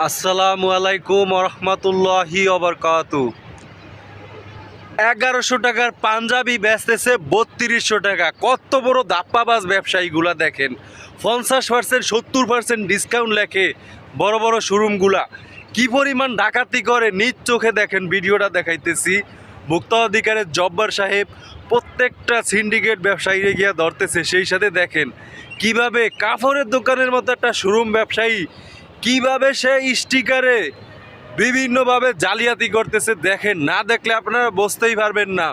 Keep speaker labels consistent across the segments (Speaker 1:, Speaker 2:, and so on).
Speaker 1: আসসালামু আলাইকুম রহমতুল্লাহি অবরকাতু এগারোশো টাকার পাঞ্জাবি বেচতেছে বত্রিশশো টাকা। কত বড় দাপ্পাবাজ ব্যবসায়ীগুলা দেখেন। পঞ্চাশ পার্সেন্ট, সত্তর পার্সেন্ট ডিসকাউন্ট লেখে বড় বড় শোরুমগুলা কি পরিমাণ ডাকাতি করে, নিজ চোখে দেখেন, ভিডিওটা দেখাইতেছি। মুক্ত অধিকারের জব্বার সাহেব প্রত্যেকটা সিন্ডিকেট ব্যবসায়ীরা গিয়া ধরতেছে। সেই সাথে দেখেন, কীভাবে কাপড়ের দোকানের মতো একটা শোরুম ব্যবসায়ী কীভাবে সে স্টিকারে বিভিন্নভাবে জালিয়াতি করতেছে দেখেন, না দেখলে আপনারা বুঝতেই পারবেন না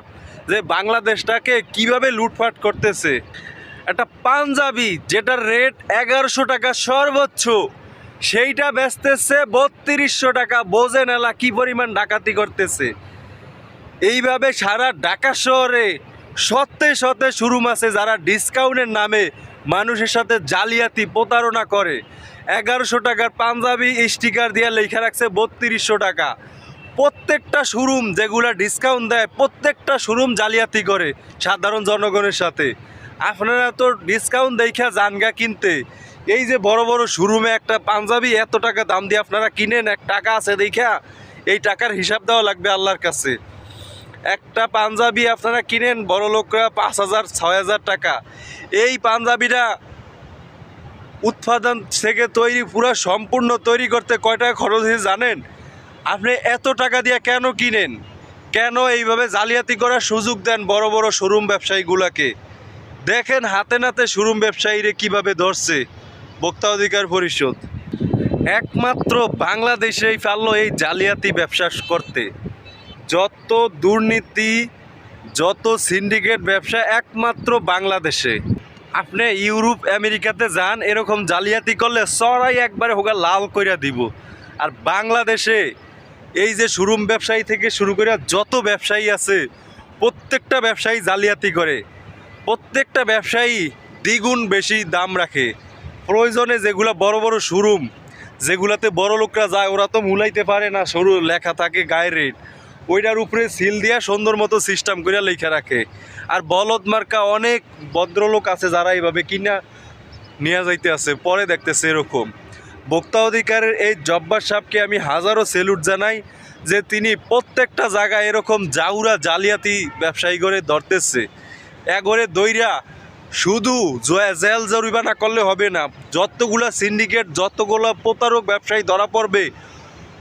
Speaker 1: যে বাংলাদেশটাকে কীভাবে লুটপাট করতেছে। একটা পাঞ্জাবি যেটার রেট এগারোশো টাকা সর্বোচ্চ, সেইটা বেচতেছে বত্রিশশো টাকা, বোঝেন এলা কি পরিমাণ ডাকাতি করতেছে। এইভাবে সারা ঢাকা শহরে সত্যে সত্যে শোরুম আছে যারা ডিসকাউন্টের নামে মানুষের সাথে জালিয়াতি প্রতারণা করে। এগারোশো টাকার পাঞ্জাবি স্টিকার দিয়ে লেখা রাখছে বত্রিশশো টাকা। প্রত্যেকটা শোরুম যেগুলা ডিসকাউন্ট দেয়, প্রত্যেকটা শোরুম জালিয়াতি করে সাধারণ জনগণের সাথে। আপনারা তো ডিসকাউন্ট দেখা জানগা কিনতে। এই যে বড় বড় শোরুমে একটা পাঞ্জাবি, এত টাকা দাম দিয়ে আপনারা কিনেন, এক টাকা আছে দেখা এই টাকার হিসাব দেওয়া লাগবে আল্লাহর কাছে। একটা পাঞ্জাবি আপনারা কিনেন বড় লোকরা পাঁচ হাজার, ছয় হাজার টাকা। এই পাঞ্জাবিটা উৎপাদন থেকে তৈরি, পুরো সম্পূর্ণ তৈরি করতে কয় টাকা খরচ হয়েছে জানেন? আপনি এত টাকা দিয়ে কেন কিনেন? কেন এইভাবে জালিয়াতি করার সুযোগ দেন বড় বড় শোরুম ব্যবসায়ীগুলোকে? দেখেন হাতে নাতে শোরুম ব্যবসায়ীরা কীভাবে ধরছে। ভোক্তা অধিকার পরিষদ। একমাত্র বাংলাদেশেই পারল এই জালিয়াতি ব্যবসা করতে। যত দুর্নীতি, যত সিন্ডিকেট ব্যবসা একমাত্র বাংলাদেশে। আপনি ইউরোপ, আমেরিকাতে যান, এরকম জালিয়াতি করলে সরাই একবারে হোক লাল কইরা দিব। আর বাংলাদেশে এই যে শোরুম ব্যবসায়ী থেকে শুরু করে যত ব্যবসায়ী আছে, প্রত্যেকটা ব্যবসায়ী জালিয়াতি করে। প্রত্যেকটা ব্যবসায়ী দ্বিগুণ বেশি দাম রাখে। প্রয়োজনে যেগুলা বড় বড় শোরুম যেগুলাতে বড় লোকরা যায়, ওরা তো মুলাইতে পারে না, সরু লেখা থাকে, গায়ের রেট। ওইটার উপরে সিল দিয়া সুন্দর মতো সিস্টেম করে লেখা রাখে। আর বলদ মার্কা অনেক ভদ্রলোক আছে যারা এইভাবে কিনা নিয়ে যাইতে আছে, পরে দেখতেছে এরকম। ভোক্তা অধিকারের এই জব্বার সাহেবকে আমি হাজারো সেলুট জানাই যে তিনি প্রত্যেকটা জায়গায় এরকম জাউরা জালিয়াতি ব্যবসায়ী করে ধরতেছে। এগরে দইরা শুধু জেল জরিমানা করলে হবে না, যতগুলা সিন্ডিকেট যতগুলো প্রতারক ব্যবসায়ী ধরা পড়বে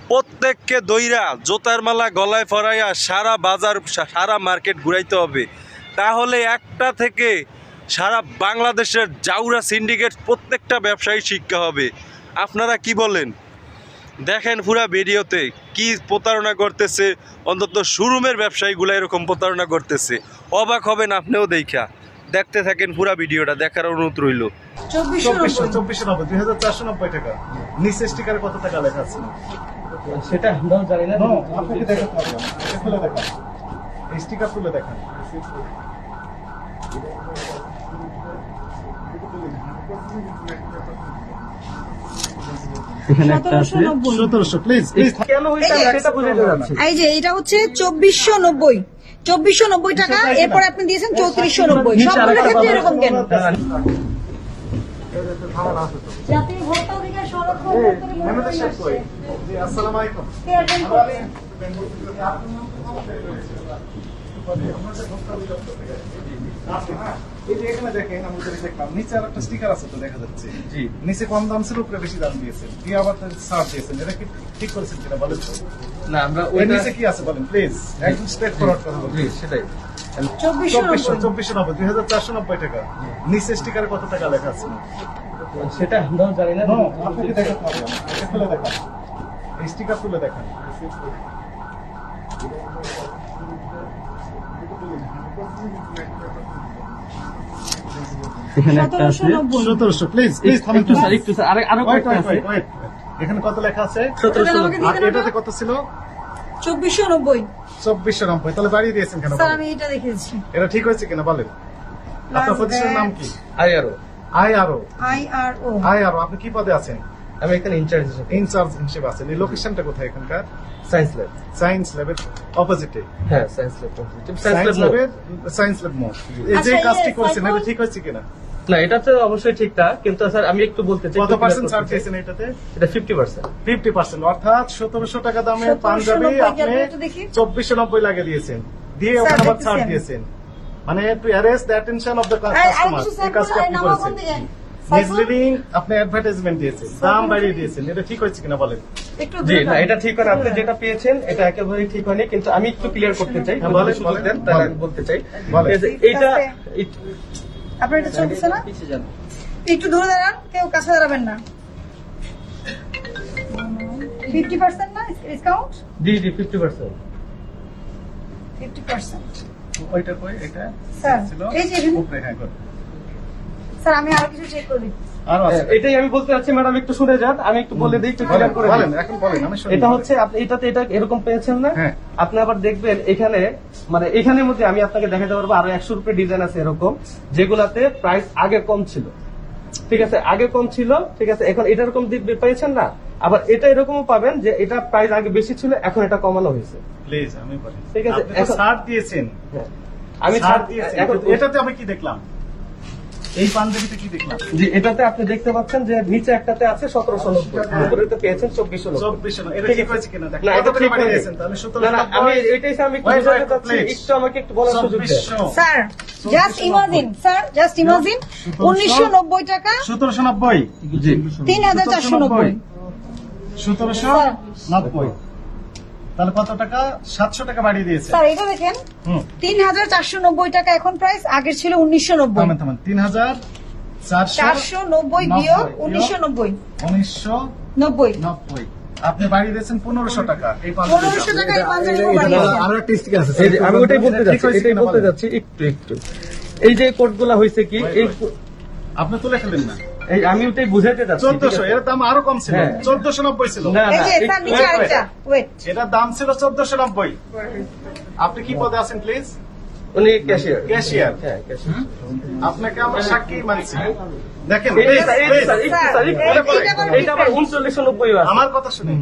Speaker 1: প্রত্যেককে দইরা জোতার মালা গলায় ফরাইয়া সারা বাজার সা- সারা মার্কেট ঘুরাইতে হবে। তাহলে একটা থেকে সারা বাংলাদেশের জাউরা সিন্ডিকেট প্রত্যেকটা ব্যবসায়ী শিক্ষা হবে। আপনারা কি বলেন? দেখেন পুরা ভিডিওতে কি প্রতারণা করতেছে অন্তত শোরুমের ব্যবসায়ীগুলো এরকম প্রতারণা করতেছে। অবাক হবেন আপনিও দেখা দেখতে থাকেন পুরা ভিডিওটা দেখার অনুরোধ রইল।
Speaker 2: চব্বিশশো নব্বই।
Speaker 3: দুই হাজার চারশো নব্বই টাকা। নিচে স্টিকারে কত টাকা লেখা আছে?
Speaker 4: সেটা আমরাও জানি না।
Speaker 3: আপনাকে দেখাতে হবে। খুলে দেখান। এই স্টিকার তুলে দেখান।
Speaker 4: এখানে একটা
Speaker 2: সতেরোশো
Speaker 4: আছে
Speaker 2: নব্বই।
Speaker 3: সতেরোশো প্লিজ প্লিজ
Speaker 4: কেন ওইটা
Speaker 2: এই যে-
Speaker 4: সেটা বুঝে যাচ্ছে
Speaker 2: এই যে এটা হচ্ছে চব্বিশশো নব্বই। চব্বিশশো নব্বই টাকা এরপর আপনি দিয়েছেন চৌত্রিশশো নব্বই। সবগুলোর ক্ষেত্রে এরকম কেন? জাতীয় ভোক্তা অধিকার সংরক্ষণ দপ্তরের
Speaker 3: মেহমেদ শেখ কই?
Speaker 2: আসছে।
Speaker 3: জি, আসসালামু আলাইকুম।
Speaker 2: কে attend করছে?
Speaker 3: এই যে এখানে দেখেন, আমি দেখলাম, নিচে আর একটা স্টিকার আছে তো দেখা যাচ্ছে নিচে কম দাম ছিল উপরে বেশি দাম দিয়েছেন দিয়ে আবার সার দিয়েছেন এটা কি ঠিক করেছেন কিনা বলেন
Speaker 4: না আমরা
Speaker 3: এর নিচে কি আছে বলেন প্লিজ একদম স্ট্রেট ফরওয়ার্ড কথা বলুন
Speaker 4: সেটাই
Speaker 2: চব্বিশশো।
Speaker 3: চব্বিশশো
Speaker 2: নব্বই
Speaker 3: দুই হাজার চারশো নব্বই টাকা নিচে স্টিকারে কত টাকা লেখা আছে
Speaker 4: সেটা আমরাও জানি না।
Speaker 3: আপনাকে দেখাতে হবে। খুলে দেখান। এই স্টিকার তুলে দেখান।
Speaker 4: এখানে একটা আছে।
Speaker 2: সতেরোশো নব্বই।
Speaker 3: সতেরোশো প্লিজ প্লিজ থামেন
Speaker 4: একটু স্যার একটু স্যার আরে
Speaker 3: আরও
Speaker 4: কয়েকটা আছে।
Speaker 3: এখানে কত লেখা আছে? আর এটাতে কত ছিল?
Speaker 2: চব্বিশশো নব্বই।
Speaker 3: চব্বিশশো নব্বই। তাহলে বাড়িয়ে দিয়েছেন কেন
Speaker 2: স্যার আমি এটা দেখেছি
Speaker 3: এটা ঠিক হয়েছে কিনা বলেন? আপনার প্রতিষ্ঠানের নাম কি?
Speaker 4: আই আরও
Speaker 3: আই আরও
Speaker 2: আই আর ও।
Speaker 3: আই আরও আপনি কি পদে আছেন?
Speaker 4: আমি এখানে ইনচার্জ হিসেবে।
Speaker 3: ইনচার্জ হিসেবে আছেন। এই লোকেশনটা কোথায় এখানকার?
Speaker 4: সায়েন্স ল্যাব
Speaker 3: সায়েন্স ল্যাবের অপোজিটে
Speaker 4: হ্যাঁ সায়েন্স ল্যাব সায়েন্স
Speaker 3: সায়েন্স ল্যাবের সায়েন্স ল্যাব মোড় এই যে
Speaker 2: আচ্ছা,
Speaker 3: কাজটি করছেন এটা ঠিক হয়েছে কিনা?
Speaker 4: না এটা তো অবশ্যই ঠিকঠাক কিন্তু স্যার আমি একটু বলতে চাই
Speaker 3: কত পার্সেন্ট ছাড় দিয়েছেন এটাতে?
Speaker 4: এটা ফিফটি পার্সেন্ট
Speaker 3: ফিফটি পার্সেন্ট অর্থাৎ সতেরোশো টাকা দামের
Speaker 2: 1790
Speaker 3: পাঞ্জাবি আপনি। চব্বিশশো নব্বই লাগিয়ে দিয়েছেন। দিয়ে ওখানে আবার ছাড় দিয়েছেন। মানে to arrest the attention of the customer এই কাজটা আপনি করেছেন। মিসলিডিং আপনি অ্যাডভার্টাইজমেন্ট দিয়েছেন দাম বাড়িয়ে দিয়েছেন। এটা ঠিক হয়েছে কিনা বলেন?
Speaker 2: একটু
Speaker 4: জি না এটা ঠিক হয় আপনি যেটা পেয়েছেন এটা একেবারে ঠিক হয়নি কিন্তু আমি একটু ক্লিয়ার করতে চাই।
Speaker 3: বলে
Speaker 4: যদি সুযোগ দেন তাহলে আমি বলতে চাই। এইটা
Speaker 2: আপনার এটা চলতেছে না? একটু দূরে দাঁড়ান কেউ কাছে দাঁড়াবেন না। ফিফটি পার্সেন্ট না ডিসকাউন্ট
Speaker 4: জি জি ফিফটি পার্সেন্ট
Speaker 2: ফিফটি পার্সেন্ট
Speaker 3: ওইটার কই? এটা
Speaker 2: স্যার এই যে
Speaker 3: উপরে হ্যাঁ
Speaker 2: স্যার আমি আরও কিছু চেক করি
Speaker 3: আরও
Speaker 4: এটাই আমি বলতে চাচ্ছি ম্যাডাম একটু শুনে যান। আমি একটু বলে দিই একটু ক্লিয়ার করে
Speaker 3: বলেন এখন বলেন আমি শুনি।
Speaker 4: এটা হচ্ছে আপনি এটাতে এটা এরকম পেয়েছেন না?
Speaker 3: হ্যাঁ।
Speaker 4: আপনি আবার দেখবেন এখানে মানে এখানের মধ্যে আমি আপনাকে দেখাতে পারব আরও একশো রুপে ডিজাইন আছে এরকম যেগুলাতে প্রাইস আগে কম ছিল। ঠিক আছে আগে কম ছিল ঠিক আছে এখন এটা এরকম দিক পেয়েছেন না। আবার এটা এরকমও পাবেন যে এটা প্রাইস আগে বেশি ছিল এখন এটা কমানো হয়েছে।
Speaker 3: প্লিজ আমি বলি।
Speaker 4: ঠিক আছে, এখন-
Speaker 3: ছাড় দিয়েছেন।
Speaker 4: হ্যাঁ। আমি
Speaker 3: ছাড় কিন্তু এটাতে আমি কি দেখলাম? এই পাঞ্জাবিতে কি দেখলাম?
Speaker 4: জি এটাতে আপনি দেখতে পাচ্ছেন যে নিচে একটাতে আছে সতেরোশো নব্বই। উপরেতে পেয়েছেন চব্বিশশো নব্বই।
Speaker 3: চব্বিশশো না, এটা
Speaker 4: ঠিক
Speaker 3: ঠিক
Speaker 4: আছে।
Speaker 3: হয়েছে কিনা? দেখেন।
Speaker 4: না,
Speaker 3: কত
Speaker 4: এটা
Speaker 3: করে
Speaker 4: ঠিক
Speaker 3: বাড়িয়ে
Speaker 4: হয়নি।
Speaker 3: দিয়েছেন? তাহলে 17
Speaker 4: না, না,
Speaker 3: নব্বই।
Speaker 4: আমি এটাই আমি একটু আমাকে একটু বলার সুযোগ
Speaker 2: sir just imagine sir just imagine উনিশশো নব্বই টাকা।
Speaker 3: 1790
Speaker 4: জি।
Speaker 2: তিন হাজার চারশো নব্বই।
Speaker 3: 1790 তাহলে কত টাকা? 700 টাকা বাড়িয়ে দিয়েছে।
Speaker 2: স্যার এটা দেখেন তিন হাজার চারশো নব্বই টাকা এখন প্রাইস আগের ছিল উনিশশো নব্বই
Speaker 3: থামেন 3400
Speaker 2: চারশো নব্বই। বিয়োগ উনিশশো নব্বই।
Speaker 3: 1990
Speaker 2: নব্বই।
Speaker 3: আপনি বাড়িয়ে দিয়েছেন 1500 টাকা। এই
Speaker 2: পনেরোশো টাকা এই
Speaker 3: আরও একটা স্টিক আছে
Speaker 4: যে আমি ওটাই বলতে যাচ্ছি
Speaker 3: হয়েছে
Speaker 4: এটাই বলতে যাচ্ছি একটু একটু। এই যে কোডগুলা হয়েছে কি এই
Speaker 3: আপনি তুলে খেলেন না।
Speaker 4: এই আমি ওটাই বুঝাইতে ঠিক
Speaker 3: 1400 এর দাম আরও কম ছিল।
Speaker 4: হ্যাঁ।
Speaker 3: 1490 ছিল।
Speaker 4: না না
Speaker 2: যে স্যার
Speaker 4: একটু-
Speaker 2: নিচে আরেকটা ওয়েট
Speaker 3: এটার দাম ছিল 1490 আপনি কি পদে আছেন প্লিজ
Speaker 4: উনি ক্যাশিয়ার
Speaker 3: ক্যাশিয়ার
Speaker 4: হ্যাঁ
Speaker 3: আপনাকে আমরা সাক্ষী মানছি। দেখেন আমার কথা শুনুন।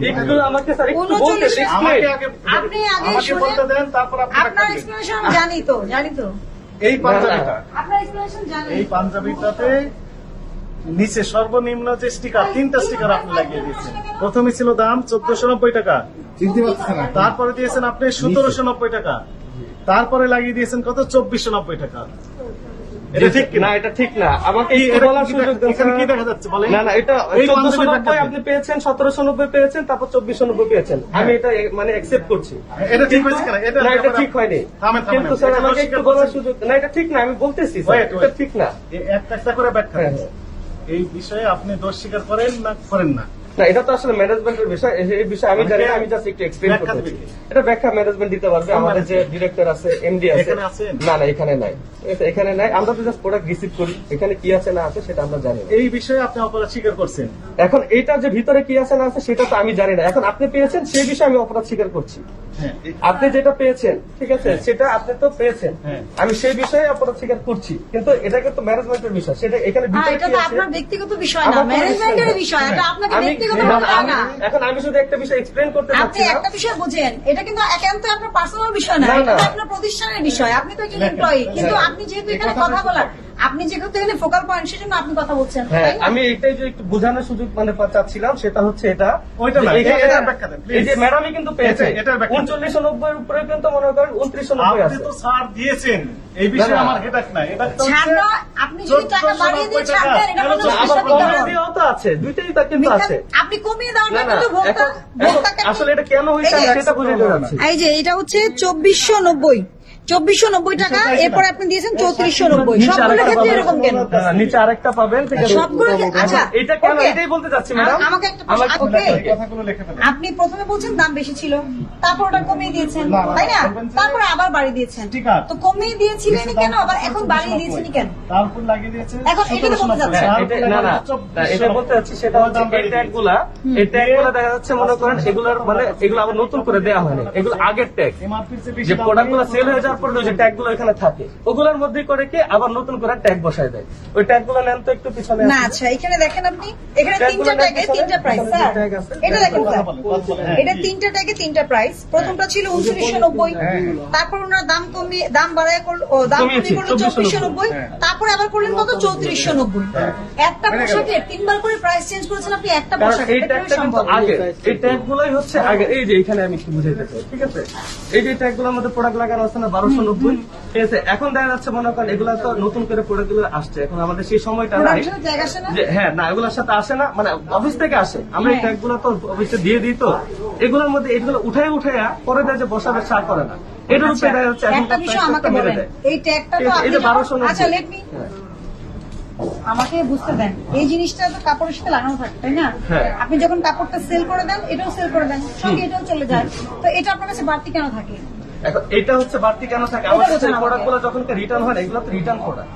Speaker 4: আমাকে
Speaker 2: আপনি আগে
Speaker 3: বলতে দেন তারপর
Speaker 2: আপনার এক্সপ্লেনেশন জানি তো জানি তো।
Speaker 3: এই পাঞ্জাবিটা।
Speaker 2: আপনার এক্সপ্লেনেশন জানি
Speaker 3: এই পাঞ্জাবিটাতে নিচে সর্বনিম্ন যে স্টিকার তিনটা স্টিকার আপনি লাগিয়ে দিয়েছেন। প্রথমে ছিল দাম চোদ্দশো নব্বই টাকা। তারপরে দিয়েছেন আপনি সতেরোশো নব্বই টাকা। তারপরে লাগিয়ে দিয়েছেন কত? চব্বিশশো নব্বই টাকা। এটা ঠিক
Speaker 4: না এটা ঠিক না। আমাকে
Speaker 3: এই-
Speaker 4: একটু
Speaker 3: এটা
Speaker 4: বলার সুযোগ
Speaker 3: দেখা-
Speaker 4: দেন
Speaker 3: এখানে কি দেখা যাচ্ছে বলেন?
Speaker 4: না না এটা
Speaker 3: এই
Speaker 4: চোদ্দশো
Speaker 3: পাঞ্জাবির
Speaker 4: নব্বই
Speaker 3: ব্যাখ্যা
Speaker 4: আপনি পেয়েছেন সতেরোশো নব্বই পেয়েছেন তারপর চব্বিশশো নব্বই পেয়েছেন। আমি এটা মানে অ্যাকসেপ্ট করছি।
Speaker 3: এটা ঠিক হয়েছে কিনা? এটা
Speaker 4: না এটা ঠিক হয়নি।
Speaker 3: থামেন, থামেন।
Speaker 4: কিন্তু স্যার আমাকে একটু বলার সুযোগ না এটা ঠিক না আমি বলতেছি স্যার এটা ঠিক না।
Speaker 3: একটা একটা করে ব্যাখ্যা
Speaker 4: হ্যাঁ।
Speaker 3: এই বিষয়ে আপনি দোষ স্বীকার করেন না করেন না।
Speaker 4: না এটা তো আসলে ম্যানেজমেন্টের বিষয় এই- বিষয়ে আমি জানি না আমি জাস্ট একটু এক্সপ্লেন করতে এটা ব্যাখ্যা ম্যানেজমেন্ট দিতে পারবে আমাদের যে ডিরেক্টর আছে এমডি আছে। না না এখানে নাই। এখানে নাই। আমরা তো জাস্ট প্রোডাক্ট রিসিভ করি। এখানে কি আছে না আছে সেটা আমরা জানি
Speaker 3: এই বিষয়ে আপনি অপরাধ স্বীকার করছেন?
Speaker 4: এখন এটা যে ভিতরে কি আছে না আছে সেটা তো আমি জানি না। এখন আপনি পেয়েছেন সেই বিষয়ে আমি অপরাধ স্বীকার করছি।
Speaker 3: হ্যাঁ
Speaker 4: আপনি যেটা পেয়েছেন ঠিক আছে সেটা আপনি তো পেয়েছেন।
Speaker 3: হ্যাঁ।
Speaker 4: আমি সেই বিষয়ে অপরাধ স্বীকার করছি। কিন্তু এটা কিন্তু ম্যানেজমেন্টের বিষয়। সেটা এখানে
Speaker 2: হ্যাঁ এটা তো আপনার ব্যক্তিগত বিষয় না ম্যানেজমেন্টের
Speaker 4: বিষয়।
Speaker 2: বিষয়। এটা আপনাকে
Speaker 4: এখন আমি শুধু একটা বিষয় এক্সপ্লেন করতে
Speaker 2: আপনি একটা বিষয় বুঝেন এটা কিন্তু একান্ত আপনার পার্সোনাল বিষয় না এটা তো আপনার প্রতিষ্ঠানের বিষয় আপনি তো একজন এমপ্লয়ী কিন্তু। আপনি যেহেতু এখানে কথা বলার আপনি যেহেতু এখানে ফোকাল পয়েন্ট সেজন্য আপনি কথা বলছেন
Speaker 4: হ্যাঁ? আমি এটাই যে একটু বোঝানোর সুযোগ মানে চাচ্ছিলাম সেটা হচ্ছে এটা।
Speaker 3: ওইটা না, এটার ব্যাখ্যা দেন,
Speaker 4: এই যে ম্যাডামই কিন্তু পেয়েছে।
Speaker 3: এটা-
Speaker 4: নব্বই উপরে কিন্তু মনে করেন নব্বই
Speaker 3: আপনি
Speaker 4: আছে।
Speaker 3: তো ছাড় দিয়েছেন। এই বিষয়ে। আমার হেডাক নাই। এটা তো
Speaker 2: ছাড় আপনি যদি টাকা বাড়িয়ে দিয়ে ছাড় দেন, এটা
Speaker 3: কোনো
Speaker 2: সমস্যা।
Speaker 4: কমিয়ে তো আছে দুইটাই তা কিন্তু আছে।
Speaker 2: আপনি কমিয়ে দেওয়ার
Speaker 4: না
Speaker 2: কিন্তু ভোক্তা
Speaker 4: আসলে এটা কেন আমি সেটা বুঝতে যাচ্ছি
Speaker 2: এই যে এটা হচ্ছে চব্বিশশো নব্বই। চব্বিশশো নব্বই টাকা এরপরে আপনি দিয়েছেন চৌত্রিশশো নব্বই। সবগুলো ক্ষেত্রে এরকম কেন?
Speaker 4: হ্যাঁ, নিচে আরেকটা পাবেন
Speaker 2: সবগুলো আচ্ছা
Speaker 4: এটা কেন এটাই বলতে চাচ্ছি ম্যাডাম।
Speaker 2: আমাকে একটা
Speaker 3: ফেলেন
Speaker 2: আপনি প্রথমে বলছেন দাম বেশি ছিল তারপর ওটা কমিয়ে দিয়েছেন তাই না? তারপরে আবার বাড়িয়ে দিয়েছেন। তো কমিয়ে দিয়েছিলেন কেন? আবার এখন বাড়িয়ে দিয়েছেন কেন?
Speaker 3: তারপর লাগিয়ে দিয়েছে
Speaker 2: এখন এটা তো বলতে যাচ্ছে।
Speaker 4: হ্যাঁ, না না এটা বলতে চাচ্ছি সেটা হচ্ছে এই ট্যাগগুলা এই ট্যাগগুলা দেখা যাচ্ছে মনে করেন এগুলোর মানে এগুলো আবার নতুন করে দেওয়া হয়নি। এগুলো আগের ট্যাগ যে
Speaker 3: দাম
Speaker 4: প্রোডাক্টগুলো
Speaker 3: দিয়ে
Speaker 4: সেল হয়ে যাওয়ার তারপর যে ট্যাগগুলো এখানে থাকে ওগুলোর মধ্যে করে কি আবার নতুন করে ট্যাগ বসায় দেয়। ওই ট্যাগগুলো নেন তো একটু পিছনে
Speaker 2: না আচ্ছা এখানে দেখেন আপনি এখানে তিনটা ট্যাগে তিনটা প্রাইস স্যার। এটা দেখেন স্যার।
Speaker 3: হ্যাঁ।
Speaker 2: এটা তিনটা ট্যাগে তিনটা প্রাইস প্রথমটা ছিল উনত্রিশশো নব্বই তারপর ওনারা দাম কমিয়ে দাম বাড়ায় করল দাম কমিয়ে করল চব্বিশশো নব্বই। তারপরে আবার করলেন কত? চৌত্রিশশো নব্বই। একটা পোশাকের তিনবার করে প্রাইস চেঞ্জ করেছেন আপনি একটা পোশাক
Speaker 4: এই ট্যাগটা কিন্তু আগে এই ট্যাগ গুলোই হচ্ছে আগে। এই যে এখানে আমি একটু বুঝাইতে চাই ঠিক আছে? এই যে ট্যাগগুলোর মধ্যে প্রোডাক্ট লাগানো আছে না বারোশো নব্বই ঠিক আছে এখন দেখা যাচ্ছে মনে করেন এগুলা তো নতুন করে প্রোডাক্টগুলো আসছে। এখন আমাদের সেই সময়টা নাই। হ্যাঁ না এগুলোর সাথে আসে না। মানে অফিস থেকে আসে। আমরা এই। ট্যাগগুলো তো অফিসে দিয়ে দিই তো। এগুলোর মধ্যে এগুলো উঠাই উঠাইয়া পরে দেয় যে বসাবে চা করে না। এটার উপরে দেখা যাচ্ছে এখন
Speaker 2: একটা বিষয় আমাকে বলেন। এই ট্যাগটা তো আপনি
Speaker 4: 1290
Speaker 2: আচ্ছা লেট মি
Speaker 4: হ্যাঁ।
Speaker 2: আমাকে বুঝতে দেন। এই জিনিসটা তো কাপড়ের সাথে লাগানো থাকে তাই না?
Speaker 4: হ্যাঁ।
Speaker 2: আপনি যখন কাপড়টা সেল করে দেন এটাও সেল করে দেন। সঙ্গে এটাও চলে যায়। তো এটা আপনার কাছে বাড়তি কেন থাকে?
Speaker 4: এখন এটা হচ্ছে বাড়তি কেন থাকে? আমাদের
Speaker 2: বোঝান
Speaker 4: প্রোডাক্টগুলো যখন রিটার্ন হয় না এগুলো তো রিটার্ন প্রোডাক্ট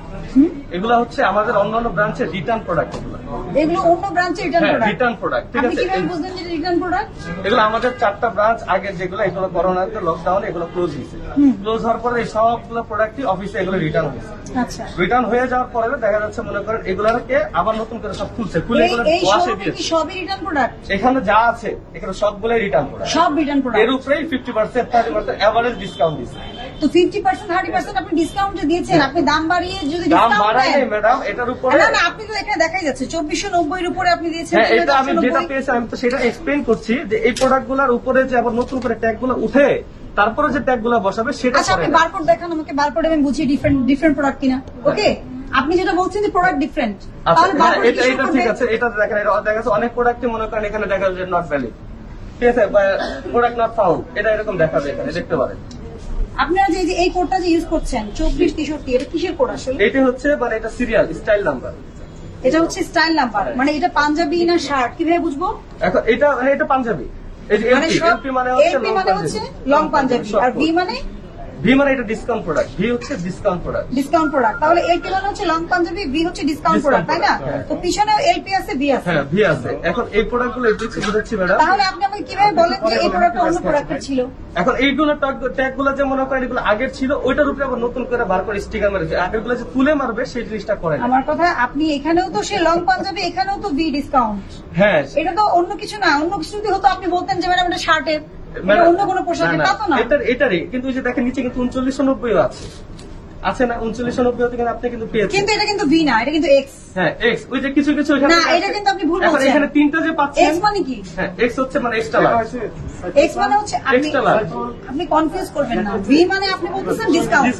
Speaker 4: এগুলো হচ্ছে আমাদের অন্যান্য ব্রাঞ্চের রিটার্ন প্রোডাক্ট এগুলো।
Speaker 2: এগুলো অন্য ব্রাঞ্চে রিটার্ন
Speaker 4: হ্যাঁ
Speaker 2: প্রোডাক্ট
Speaker 4: রিটার্ন প্রোডাক্ট ঠিক আছে?
Speaker 2: কীভাবে বুঝলেন যে রিটার্ন প্রোডাক্ট
Speaker 4: এগুলো আমাদের চারটা ব্রাঞ্চ আগে যেগুলো এগুলো করোনাতে লকডাউন এগুলো ক্লোজ হয়েছে। ক্লোজ হওয়ার পরে এই সবগুলো প্রোডাক্টই অফিসে এগুলো রিটার্ন হয়েছে।
Speaker 2: আচ্ছা।
Speaker 4: রিটার্ন হয়ে যাওয়ার পরে দেখা যাচ্ছে মনে করেন এগুলোকে আবার নতুন করে সব খুলছে খুলে এগুলো ওয়াশে দিয়েছে।
Speaker 2: সবই রিটার্ন প্রোডাক্ট
Speaker 4: এখানে যা আছে এখানে সবগুলোই রিটার্ন প্রোডাক্ট
Speaker 2: সব রিটার্ন প্রোডাক্টের
Speaker 4: উপরেই fifty percent thirty percent average discount দিচ্ছে
Speaker 2: তো ফিফটি পার্সেন্ট থার্টি পার্সেন্ট আপনি ডিসকাউন্ট দিয়েছেন। আপনি দাম বাড়িয়ে যদি
Speaker 4: দাম
Speaker 2: ডিসকাউন্ট
Speaker 4: ম্যাডাম এটার উপরে
Speaker 2: না না আপনি তো এখানে দেখাই যাচ্ছে। উপরে আপনি দিয়েছেন
Speaker 4: হ্যাঁ এটা আমি যেটা পেয়েছি আমি তো সেটা এক্সপ্লেন করছি যে এই প্রোডাক্টগুলার উপরে যে আবার নতুন করে উঠে তারপরে যে ট্যাগগুলো বসাবে সেটা
Speaker 2: আচ্ছা আপনি
Speaker 4: না।
Speaker 2: বারকোড দেখান আমাকে বারকোড আমি বুঝি ডিফারেন্ট ডিফারেন্ট প্রোডাক্ট কিনা। ওকে আপনি যেটা বলছেন যে প্রোডাক্ট ডিফারেন্ট
Speaker 4: আচ্ছা
Speaker 2: তাহলে
Speaker 4: হ্যাঁ,
Speaker 2: বারকোড
Speaker 4: এটা এটা ঠিক আছে এটা দেখেন এটা দেখা যাচ্ছে অনেক প্রোডাক্টই মনে করেন এখানে দেখা যাচ্ছে নট ভ্যালিড ঠিক আছে প্রোডাক্ট নট ফাউন্ড এটা এরকম দেখাবে এখানে দেখতে পারেন।
Speaker 2: আপনারা যে এই কোডটা যে ইউজ করছেন চব্বিশ তেষট্টি এটা কিসের কোড আসলে?
Speaker 4: এটা হচ্ছে মানে এটা সিরিয়াল স্টাইল নাম্বার
Speaker 2: এটা হচ্ছে স্টাইল নাম্বার মানে এটা পাঞ্জাবি না শার্ট কীভাবে বুঝব?
Speaker 4: এখন এটা মানে এটা পাঞ্জাবি।
Speaker 2: মানে
Speaker 4: এলপি মানে হচ্ছে
Speaker 2: মানে লং পাঞ্জাবি। আর ভি মানে?
Speaker 4: ভি মানে এটা ডিসকাউন্ট প্রোডাক্ট ভি হচ্ছে ডিসকাউন্ট প্রোডাক্ট
Speaker 2: ডিসকাউন্ট প্রোডাক্ট তাহলে এলপি হচ্ছে লং পাঞ্জাবি ভি হচ্ছে ডিসকাউন্ট প্রোডাক্ট তাই না। তো পিছনেও এলপি আছে ভি আছে।
Speaker 4: হ্যাঁ ভি আছে। এখন এই প্রোডাক্টগুলো একটু বুঝাচ্ছি ম্যাডাম
Speaker 2: তাহলে আপনি আমাকে কীভাবে বলেন যে এই প্রোডাক্টটা অন্য প্রোডাক্টের ছিল?
Speaker 4: এখন এইগুলো যে মনে করেন এগুলো আগের ছিল ওইটার উপরে আবার নতুন করে বার করে স্টিকার মেরেছে আগেরগুলো যে তুলে মারবে সেই জিনিসটা করে
Speaker 2: আমার কথা আপনি এখানেও তো সে লং পাঞ্জাবি এখানেও তো ভি ডিসকাউন্ট
Speaker 4: হ্যাঁ।
Speaker 2: এটা তো অন্য কিছু না। অন্য কিছু যদি হতো আপনি বলতেন যে ম্যাডাম এটা শার্টের এটা অন্য কোনো পোশাকের
Speaker 4: না, না,
Speaker 2: তা তো না।
Speaker 4: এটার এটারই। কিন্তু ওই যে দেখেন নিচে কিন্তু উনচল্লিশশো নব্বই আছে। আছে না? উনচল্লিশশো নব্বই কিন্তু আপনি কিন্তু পেয়েছেন।
Speaker 2: কিন্তু এটা কিন্তু ভি না এটা কিন্তু এক্স
Speaker 4: হ্যাঁ এক্স ওই যে কিছু কিছু
Speaker 2: না, এটা কিন্তু আপনি ভুল বলছেন।
Speaker 4: এখানে তিনটা যে পাচ্ছেন
Speaker 2: এক্স মানে কি?
Speaker 4: হ্যাঁ এক্স হচ্ছে মানে এক্সট্রা লার্জ
Speaker 2: এক্স মানে হচ্ছে আপনি আপনি কনফিউজ করবেন না। ভি মানে আপনি বলতেছেন ডিসকাউন্ট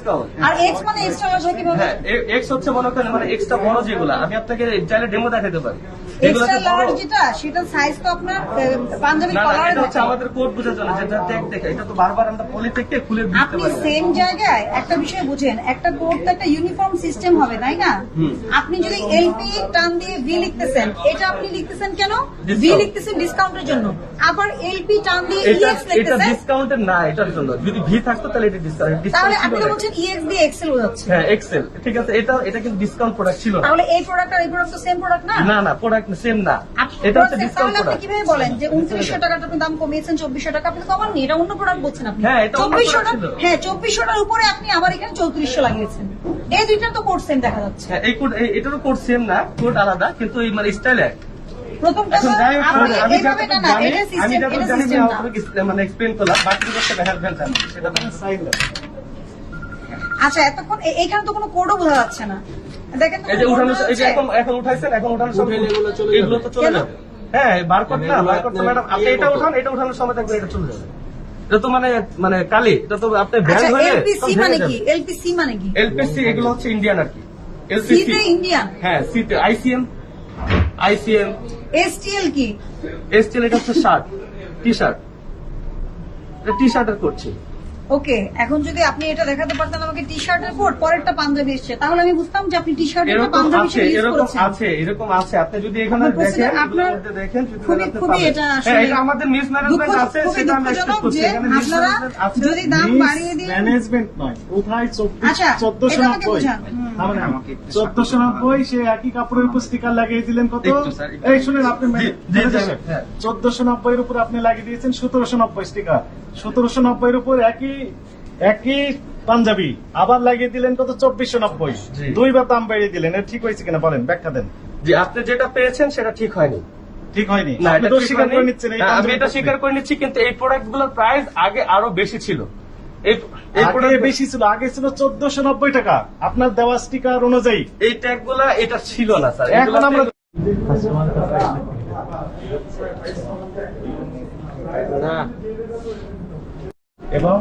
Speaker 2: আর এক্স মানে এক্সট্রা লার্জ হয় কীভাবে?
Speaker 4: হ্যাঁ এক্স হচ্ছে মনে করেন মানে এক্সট্রা বড় যেগুলো আমি আপনাকে চাইলে ডেমো দেখাতে পারি।
Speaker 2: এক্সট্রা লার্জ যেটা সেটা সাইজ তো আপনার পাঞ্জাবি
Speaker 4: না না
Speaker 2: কলারে
Speaker 4: হচ্ছে আমাদের কোড বোঝার জন্য যেটা ট্যাগ দেখে এটা তো বারবার আমরা পলি থেকে খুলে দিতে
Speaker 2: আপনি
Speaker 4: পারি না।
Speaker 2: সেম জায়গায় একটা বিষয় বুঝেন একটা কোড তো একটা ইউনিফর্ম সিস্টেম হবে তাই না? আপনি যদি এলপি টান দিয়ে ভি লিখতেছেন। এটা আপনি লিখতেছেন কেন? ভি লিখতেছেন ডিসকাউন্টের জন্য। আবার এলপি টান দিয়ে
Speaker 4: এটা
Speaker 2: ইএক্স
Speaker 4: এটা ডিসকাউন্টের না এটার জন্য। যদি ভি থাকতো তাহলে এটা ডিসকাউন্ট
Speaker 2: তাহলে আপনি বলছেন ইএক্স দিয়ে এক্সেল বোঝাচ্ছে।
Speaker 4: হ্যাঁ এক্সেল ঠিক আছে এটা এটা কিন্তু ডিসকাউন্ট প্রোডাক্ট ছিল
Speaker 2: তাহলে এই প্রোডাক্ট আর এই প্রোডাক্ট তো সেম প্রোডাক্ট না?
Speaker 4: না না প্রোডাক্ট সেম না।
Speaker 2: আপ-
Speaker 4: এটা হচ্ছে
Speaker 2: তাহলে
Speaker 4: ডিসকাউন্ট
Speaker 2: আপনি কীভাবে বলেন যে টাকাটা আপনি দাম কমিয়েছেন চব্বিশশো টাকা? আপনি কমাননি এটা অন্য প্রোডাক্ট বলছেন আপনি।
Speaker 4: হ্যাঁ, এটা
Speaker 2: চব্বিশশো। হ্যাঁ চব্বিশশোটার উপরে আপনি আবার এখানে চৌত্রিশশো লাগিয়েছেন। এই দুইটা তো কোড সেম দেখা যাচ্ছে।
Speaker 4: হ্যাঁ এই কোড এটারও কোড সেম না কোড আলাদা কিন্তু এই মানে স্টাইল এক।
Speaker 2: প্রথমটা
Speaker 4: আমি মানে এক্সপ্লেন করলাম বাকি সেটা মানে
Speaker 2: আচ্ছা এতক্ষণ এইখানে তো কোনো কোডও বোঝা যাচ্ছে না। দেখেন
Speaker 4: এই যে উঠানো এই যে এখন এখন উঠাইছেন এখন উঠানোর সময় এগুলো তো চলে যাবে। হ্যাঁ বারকোড না বারকোড ম্যাডাম আপনি এটা উঠান এটা উঠানোর সময় দেখবেন এটা চলে যাবে। এটা তো মানে মানে কালি এটা তো আপনি ব্যান
Speaker 2: হয়ে
Speaker 4: হলে
Speaker 2: এলপিসি মানে কি? এলপিসি মানে কি?
Speaker 4: এলপিসি এগুলো হচ্ছে ইন্ডিয়ান আর কি।
Speaker 2: সি
Speaker 4: এলপিসি
Speaker 2: ইন্ডিয়ান
Speaker 4: হ্যাঁ সিতে আইসিএম আইসিএম
Speaker 2: এসটিএল কি?
Speaker 4: এসটিএল এটা হচ্ছে শার্ট টি শার্ট এটা টি শার্টের করছি।
Speaker 2: ওকে এখন যদি আপনি এটা দেখাতে পারতেন আমাকে টি শার্টের কোড পরেরটা পাঞ্জাবি এসছে তাহলে আমি বুঝতাম যে আপনি টি শার্টের
Speaker 4: এরকম
Speaker 2: পাঞ্জাবি হিসেবে ইউজ
Speaker 4: এরকম
Speaker 2: করেছেন
Speaker 4: আছে এরকম আছে আপনি যদি এখানে দেখেন
Speaker 2: আপনার
Speaker 4: দেখেন
Speaker 2: খুবই- খুবই এটা
Speaker 4: হ্যাঁ,
Speaker 2: আসলে
Speaker 4: এটা আমাদের মিস ম্যানেজমেন্ট আছে সেটা আমরা expect করছি। এখানে
Speaker 2: আপনারা যদি দাম বাড়িয়ে দিন
Speaker 3: ম্যানেজমেন্ট নয় কোথায়
Speaker 2: আচ্ছা,
Speaker 3: চোদ্দশো
Speaker 2: আমাকে
Speaker 3: নব্বই
Speaker 2: বোঝান। হুম।
Speaker 3: চোদ্দশো নব্বই সে একই কাপড়ের উপর স্টিকার লাগিয়ে দিলেন কত
Speaker 4: একটু, একটু।
Speaker 3: এই শুনেন আপনি
Speaker 4: জি, জি, স্যার, হ্যাঁ।
Speaker 3: চোদ্দশো নব্বই এর উপর আপনি লাগিয়ে দিয়েছেন সতেরোশো নব্বই স্টিকার সতেরোশো নব্বই এর উপর একই একই পাঞ্জাবি। আবার লাগিয়ে দিলেন কত? চব্বিশশো নব্বই। দুইবার দাম বাড়িয়ে দিলেন। এটা ঠিক হয়েছে কিনা বলেন ব্যাখ্যা দেন।
Speaker 4: যে আপনি যেটা পেয়েছেন সেটা ঠিক হয়নি।
Speaker 3: ঠিক হয়নি?
Speaker 4: হ্যাঁ, আমি এটা স্বীকার করে নিচ্ছি কিন্তু এই প্রোডাক্টগুলোর প্রাইস আগে আরও বেশি ছিল। এই এই
Speaker 3: আগে
Speaker 4: প্রোডাক্ট
Speaker 3: বেশি ছিল আগে ছিল চোদ্দশো নব্বই টাকা। আপনার দেওয়া স্টিকার অনুযায়ী।
Speaker 4: এই ট্যাগগুলা এটা ছিল না স্যার
Speaker 3: এখন আমরা
Speaker 4: না
Speaker 3: এবং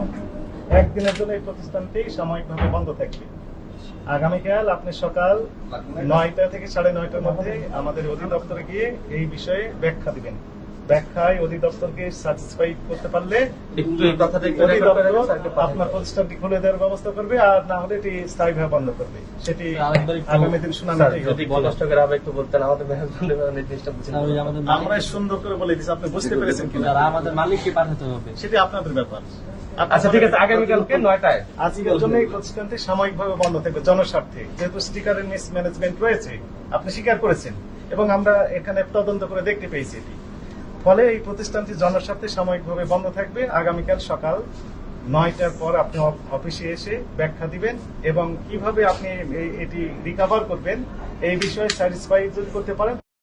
Speaker 3: একদিনের জন্য এই প্রতিষ্ঠানটি সাময়িকভাবে বন্ধ থাকবে। আগামীকাল আপনি সকাল নয়টা থেকে সাড়ে নয়টার মধ্যে আমাদের অধিদপ্তরে গিয়ে এই বিষয়ে ব্যাখ্যা দিবেন। ব্যাখ্যায় অধিদপ্তরকে স্যাটিসফাই করতে পারলে
Speaker 4: একটু এই কথাটা।
Speaker 3: আপনার প্রতিষ্ঠানটি খুলে দেওয়ার ব্যবস্থা করবে আর না হলে এটি স্থায়ীভাবে বন্ধ করবে। সেটি আগামী দিন শুনানিতেই
Speaker 4: যদি
Speaker 3: হবে।
Speaker 4: কষ্ট আবার একটু বলতেন আমাদের নির্দিষ্ট
Speaker 3: আমরা সুন্দর করে বলে দিচ্ছি আপনি বুঝতে পেরেছেন কিনা?
Speaker 5: আমাদের মালিককে পাঠাতে হবে।
Speaker 3: সেটি আপনাদের ব্যাপার।
Speaker 4: আচ্ছা ঠিক আছে আগামীকালকে নয়টায়।
Speaker 3: আজকের জন্য এই প্রতিষ্ঠানটি সাময়িকভাবে বন্ধ থাকবে জনস্বার্থে। যেহেতু স্টিকারের মিস ম্যানেজমেন্ট রয়েছে আপনি স্বীকার করেছেন এবং আমরা এখানে তদন্ত করে দেখতে পেয়েছি এটি। ফলে এই প্রতিষ্ঠানটি জনস্বার্থে সাময়িকভাবে বন্ধ থাকবে। আগামীকাল সকাল নয়টার পর আপনি অফ- অফিসে এসে ব্যাখ্যা দিবেন এবং কীভাবে আপনি এটি রিকাভার করবেন, এই বিষয়ে স্যাটিসফাই যদি করতে পারেন।